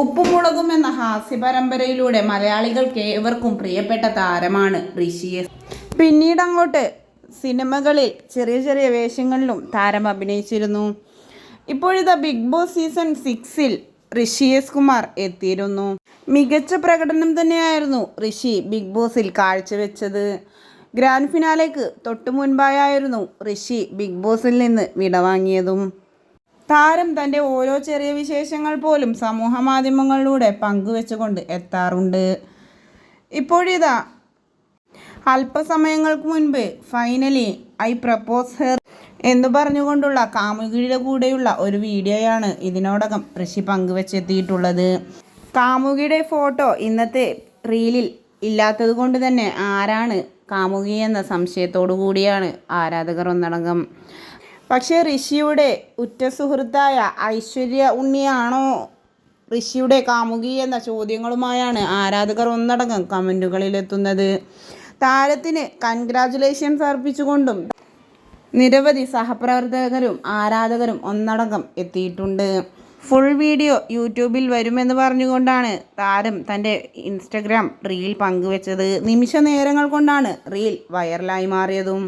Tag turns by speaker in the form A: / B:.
A: ഉപ്പും മുളകും എന്ന ഹാസ്യ പരമ്പരയിലൂടെ മലയാളികൾക്ക് ഏവർക്കും പ്രിയപ്പെട്ട താരമാണ് ഋഷി എസ്. പിന്നീട് അങ്ങോട്ട് സിനിമകളിൽ ചെറിയ ചെറിയ വേഷങ്ങളിലും താരം അഭിനയിച്ചിരുന്നു. ഇപ്പോഴിതാ ബിഗ് ബോസ് സീസൺ സിക്സിൽ ഋഷി എസ് കുമാർ എത്തിയിരുന്നു. മികച്ച പ്രകടനം തന്നെയായിരുന്നു ഋഷി ബിഗ് ബോസിൽ കാഴ്ചവെച്ചത്. ഗ്രാൻഡ് ഫിനാലേക്ക് തൊട്ടു മുൻപായായിരുന്നു ഋഷി ബിഗ് ബോസിൽ നിന്ന് വിടവാങ്ങിയതും. താരം തന്റെ ഓരോ ചെറിയ വിശേഷങ്ങൾ പോലും സമൂഹ മാധ്യമങ്ങളിലൂടെ പങ്കുവെച്ചുകൊണ്ട് എത്താറുണ്ട്. ഇപ്പോഴിതാ അല്പസമയങ്ങൾക്ക് മുൻപ് ഫൈനലി ഐ പ്രപ്പോസ് ഹെർ എന്ന് പറഞ്ഞുകൊണ്ടുള്ള കാമുകിയുടെ കൂടെയുള്ള ഒരു വീഡിയോയാണ് ഇതിനോടകം ഋഷി പങ്കുവെച്ചെത്തിയിട്ടുള്ളത്. കാമുകിയുടെ ഫോട്ടോ ഇന്നത്തെ റീലിൽ ഇല്ലാത്തത് കൊണ്ട് തന്നെ ആരാണ് കാമുകി എന്ന സംശയത്തോടു കൂടിയാണ് ആരാധകർ ഒന്നടങ്കം. പക്ഷേ ഋഷിയുടെ ഉറ്റ സുഹൃത്തായ ഐശ്വര്യ ഉണ്ണിയാണോ ഋഷിയുടെ കാമുകി എന്ന ചോദ്യങ്ങളുമായാണ് ആരാധകർ ഒന്നടങ്കം കമന്റുകളിലെത്തുന്നത് താരത്തിന് കൺഗ്രാചുലേഷൻസ് അർപ്പിച്ചുകൊണ്ടും നിരവധി സഹപ്രവർത്തകരും ആരാധകരും ഒന്നടങ്കം എത്തിയിട്ടുണ്ട്. ഫുൾ വീഡിയോ യൂട്യൂബിൽ വരുമെന്ന് പറഞ്ഞുകൊണ്ടാണ് താരം തന്റെ ഇൻസ്റ്റഗ്രാം റീൽ പങ്കുവച്ചത്. നിമിഷ നേരങ്ങൾ കൊണ്ടാണ് റീൽ വൈറലായി മാറിയതും.